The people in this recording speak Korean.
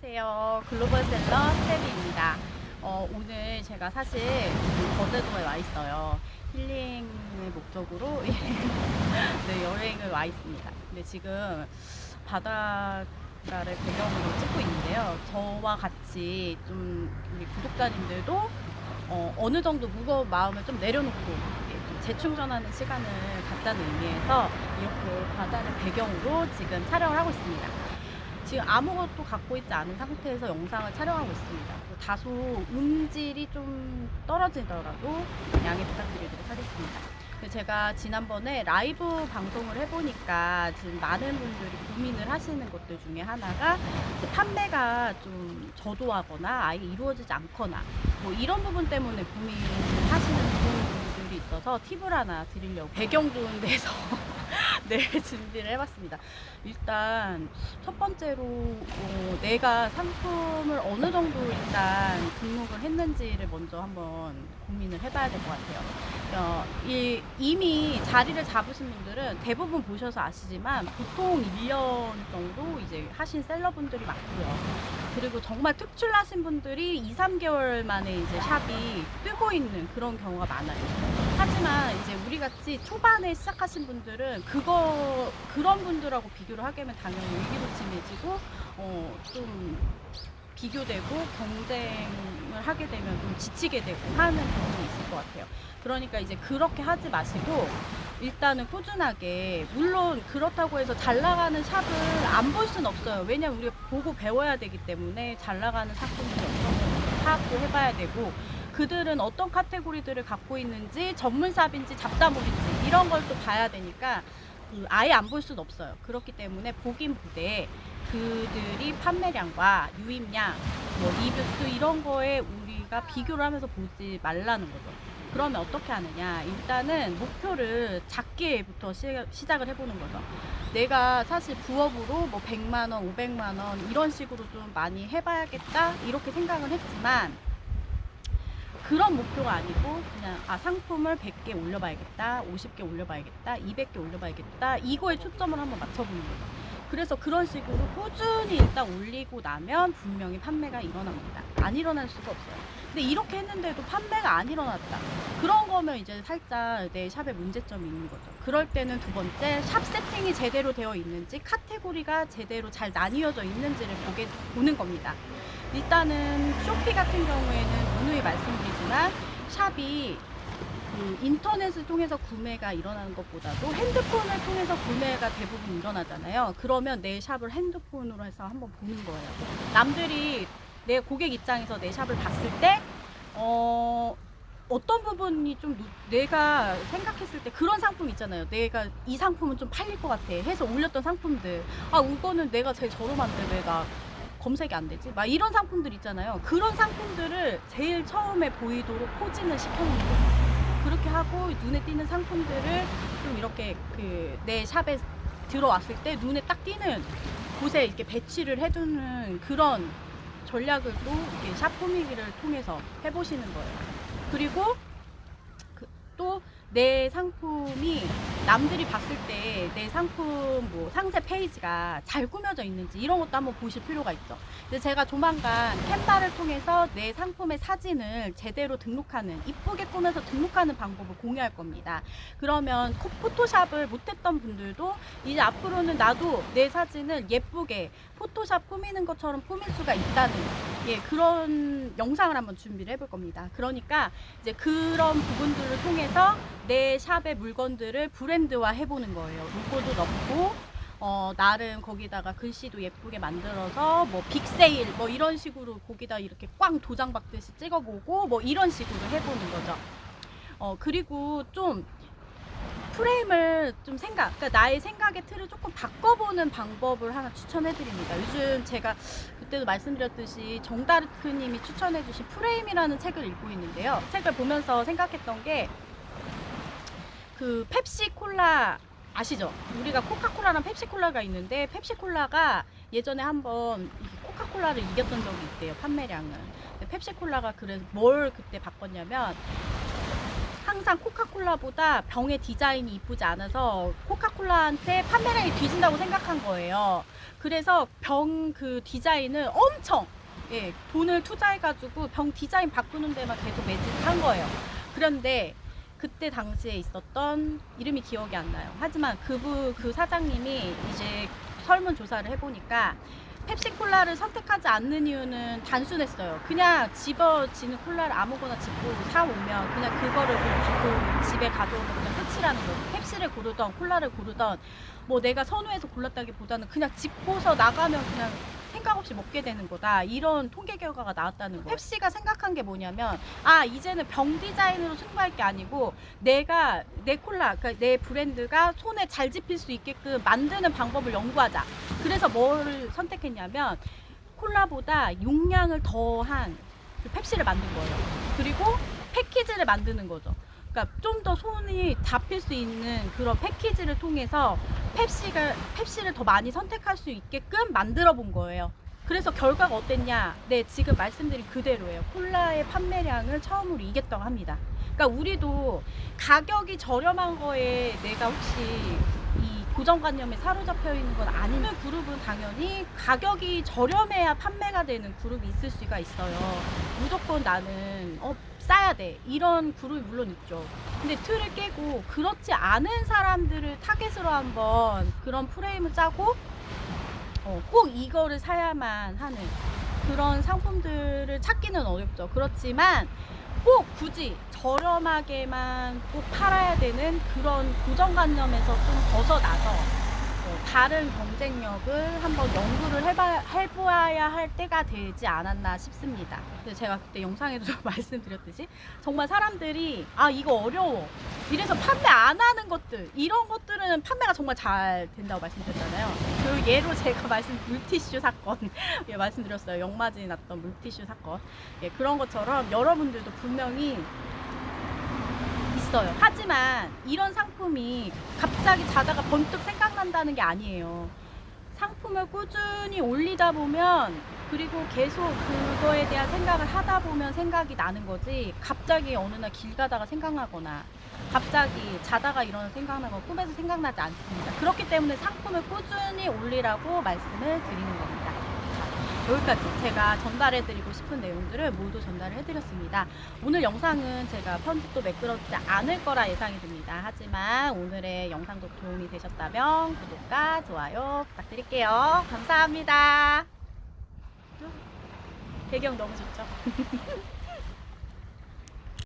안녕하세요. 글로벌 셀러 스테비입니다. 어, 오늘 제가 사실 거제도에 와 있어요. 힐링을 목적으로 네, 여행을 와 있습니다. 근데 지금 바닷가를 배경으로 찍고 있는데요. 저와 같이 좀 우리 구독자님들도 어, 어느 정도 무거운 마음을 좀 내려놓고 예, 좀 재충전하는 시간을 갖자는 의미에서 이렇게 바다를 배경으로 지금 촬영을 하고 있습니다. 지금 아무것도 갖고 있지 않은 상태에서 영상을 촬영하고 있습니다. 다소 음질이 좀 떨어지더라도 양해 부탁드리도록 하겠습니다. 제가 지난번에 라이브 방송을 해보니까 지금 많은 분들이 고민을 하시는 것들 중에 하나가 판매가 좀 저조하거나 아예 이루어지지 않거나 뭐 이런 부분 때문에 고민을 하시는 분들이 있어서 팁을 하나 드리려고 배경 좋은 데서 네 준비를 해봤습니다. 일단 첫 번째로 어, 내가 상품을 어느 정도 일단 등록을 했는지를 먼저 한번 고민을 해봐야 될 것 같아요. 어, 이, 이미 자리를 잡으신 분들은 대부분 보셔서 아시지만 보통 1년 정도 이제 하신 셀러분들이 많고요. 그리고 정말 특출나신 분들이 2, 3개월 만에 이제 샵이 뜨고 있는 그런 경우가 많아요. 하지만 이제 우리 같이 초반에 시작하신 분들은 그거 그런 분들하고 비교를 하게 되면 당연히 위기소침해지고 어 좀 비교되고 경쟁을 하게 되면 좀 지치게 되고 하는 경우도 있을 것 같아요. 그러니까 이제 그렇게 하지 마시고 일단은 꾸준하게 물론 그렇다고 해서 잘 나가는 샵을 안 볼 수는 없어요. 왜냐면 우리가 보고 배워야 되기 때문에 잘 나가는 상품들이 어떤 파악도 해봐야 되고 그들은 어떤 카테고리들을 갖고 있는지 전문샵인지 잡다물인지 이런 걸 또 봐야 되니까 그 아예 안 볼 수는 없어요. 그렇기 때문에 보긴 보되 그들이 판매량과 유입량, 뭐 리뷰 수 이런 거에 우리가 비교를 하면서 보지 말라는 거죠. 그러면 어떻게 하느냐? 일단은 목표를 작게부터 시, 시작을 해보는 거죠. 내가 사실 부업으로 뭐 100만 원, 500만 원 이런 식으로 좀 많이 해봐야겠다 이렇게 생각을 했지만 그런 목표가 아니고 그냥 아 상품을 100개 올려봐야겠다, 50개 올려봐야겠다, 200개 올려봐야겠다 이거에 초점을 한번 맞춰보는 거죠. 그래서 그런 식으로 꾸준히 일단 올리고 나면 분명히 판매가 일어납니다. 안 일어날 수가 없어요. 근데 이렇게 했는데도 판매가 안 일어났다. 그런 거면 이제 살짝 내 샵에 문제점이 있는 거죠. 그럴 때는 두 번째 샵 세팅이 제대로 되어 있는지 카테고리가 제대로 잘 나뉘어져 있는지를 보게 보는 겁니다. 일단은 쇼피 같은 경우에는 누누이 말씀드리지만 샵이 그 인터넷을 통해서 구매가 일어나는 것보다도 핸드폰을 통해서 구매가 대부분 일어나잖아요. 그러면 내 샵을 핸드폰으로 해서 한번 보는 거예요. 남들이 내 고객 입장에서 내 샵을 봤을 때, 어, 어떤 부분이 좀 노- 내가 생각했을 때 그런 상품 있잖아요. 내가 이 상품은 좀 팔릴 것 같아 해서 올렸던 상품들. 아, 이거는 내가 제일 저렴한데 왜 나 검색이 안 되지? 막 이런 상품들 있잖아요. 그런 상품들을 제일 처음에 보이도록 포진을 시켜놓는 거예요. 그렇게 하고 눈에 띄는 상품들을 좀 이렇게 그 내 샵에 들어왔을 때 눈에 딱 띄는 곳에 이렇게 배치를 해두는 그런 전략을 또 이렇게 샵 꾸미기를 통해서 해보시는 거예요. 그리고 그 또 내 상품이 남들이 봤을 때 내 상품 뭐 상세 페이지가 잘 꾸며져 있는지 이런 것도 한번 보실 필요가 있죠. 근데 제가 조만간 캔바를 통해서 내 상품의 사진을 제대로 등록하는 이쁘게 꾸며서 등록하는 방법을 공유할 겁니다. 그러면 코- 포토샵을 못했던 분들도 이제 앞으로는 나도 내 사진을 예쁘게 포토샵 꾸미는 것처럼 꾸밀 수가 있다는 예 그런 영상을 한번 준비를 해볼 겁니다. 그러니까 이제 그런 부분들을 통해서 내 샵의 물건들을 브랜드화 해보는 거예요. 로고도 넣고 어, 나름 거기다가 글씨도 예쁘게 만들어서 뭐 빅세일 뭐 이런 식으로 거기다 이렇게 꽝 도장 박듯이 찍어보고 뭐 이런 식으로 해보는 거죠. 어, 그리고 좀 프레임을 좀 생각, 그러니까 나의 생각의 틀을 조금 바꿔보는 방법을 하나 추천해드립니다. 요즘 제가 그때도 말씀드렸듯이 정다르크님이 추천해주신 프레임이라는 책을 읽고 있는데요. 책을 보면서 생각했던 게 그 펩시콜라 아시죠? 우리가 코카콜라랑 펩시콜라가 있는데 펩시콜라가 예전에 한번 이 코카콜라를 이겼던 적이 있대요 판매량을. 근데 펩시콜라가 그래서 뭘 그때 바꿨냐면 항상 코카콜라보다 병의 디자인이 이쁘지 않아서 코카콜라한테 판매량이 뒤진다고 생각한 거예요. 그래서 병 그 디자인을 엄청 예, 돈을 투자해가지고 병 디자인 바꾸는 데만 계속 매진한 거예요. 그런데 그때 당시에 있었던 이름이 기억이 안 나요. 하지만 그분 그 사장님이 이제 설문 조사를 해보니까 펩시콜라를 선택하지 않는 이유는 단순했어요. 그냥 집어지는 콜라를 아무거나 집고 사오면 그냥 그거를 그 집에 가져오면 그냥 끝이라는 거예요. 펩시를 고르던 콜라를 고르던 뭐 내가 선호해서 골랐다기보다는 그냥 집고서 나가면 그냥 생각 없이 먹게 되는 거다. 이런 통계 결과가 나왔다는 거예요. 펩시가 생각한 게 뭐냐면 아 이제는 병 디자인으로 승부할 게 아니고 내가 내 콜라 그러니까 내 브랜드가 손에 잘 집힐 수 있게끔 만드는 방법을 연구하자. 그래서 뭘 선택했냐 면 콜라보다 용량을 더한 그 펩시를 만든 거예요. 그리고 패키지를 만드는 거죠. 그러니까 좀 더 손이 잡힐 수 있는 그런 패키지를 통해서 펩시가 펩시를 더 많이 선택할 수 있게끔 만들어 본 거예요. 그래서 결과가 어땠냐? 네, 지금 말씀드린 그대로예요. 콜라의 판매량을 처음으로 이겼다고 합니다. 그러니까 우리도 가격이 저렴한 거에 내가 혹시 이 고정관념에 사로잡혀 있는 건 아니면 그룹은 당연히 가격이 저렴해야 판매가 되는 그룹이 있을 수가 있어요. 무조건 나는 어 싸야 돼 이런 그룹이 물론 있죠. 근데 틀을 깨고 그렇지 않은 사람들을 타겟으로 한번 그런 프레임을 짜고 어, 꼭 이거를 사야만 하는 그런 상품들을 찾기는 어렵죠. 그렇지만 꼭 굳이 저렴하게만 꼭 팔아야 되는 그런 고정관념에서 좀 벗어나서 어, 다른 경쟁력을 한번 연구를 해봐, 해보아야 할 때가 되지 않았나 싶습니다. 제가 그때 영상에도 좀 말씀드렸듯이 정말 사람들이 아 이거 어려워 이래서 판매 안 하는 것들 이런 것들은 판매가 정말 잘 된다고 말씀드렸잖아요. 그 예로 제가 말씀 물티슈 사건 예, 말씀드렸어요. 역마진이 났던 물티슈 사건 예, 그런 것처럼 여러분들도 분명히 있어요. 하지만 이런 상품이 갑자기 자다가 번뜩 생각난다는 게 아니에요. 상품을 꾸준히 올리다 보면 그리고 계속 그거에 대한 생각을 하다 보면 생각이 나는 거지 갑자기 어느 날 길 가다가 생각나거나 갑자기 자다가 일어나 생각나거나 꿈에서 생각나지 않습니다. 그렇기 때문에 상품을 꾸준히 올리라고 말씀을 드리는 겁니다. 자, 여기까지 제가 전달해드리고 싶은 내용들을 모두 전달을 해드렸습니다. 오늘 영상은 제가 편집도 매끄럽지 않을 거라 예상이 듭니다. 하지만 오늘의 영상도 도움이 되셨다면 구독과 좋아요 부탁드릴게요. 감사합니다. 배경 너무 좋죠?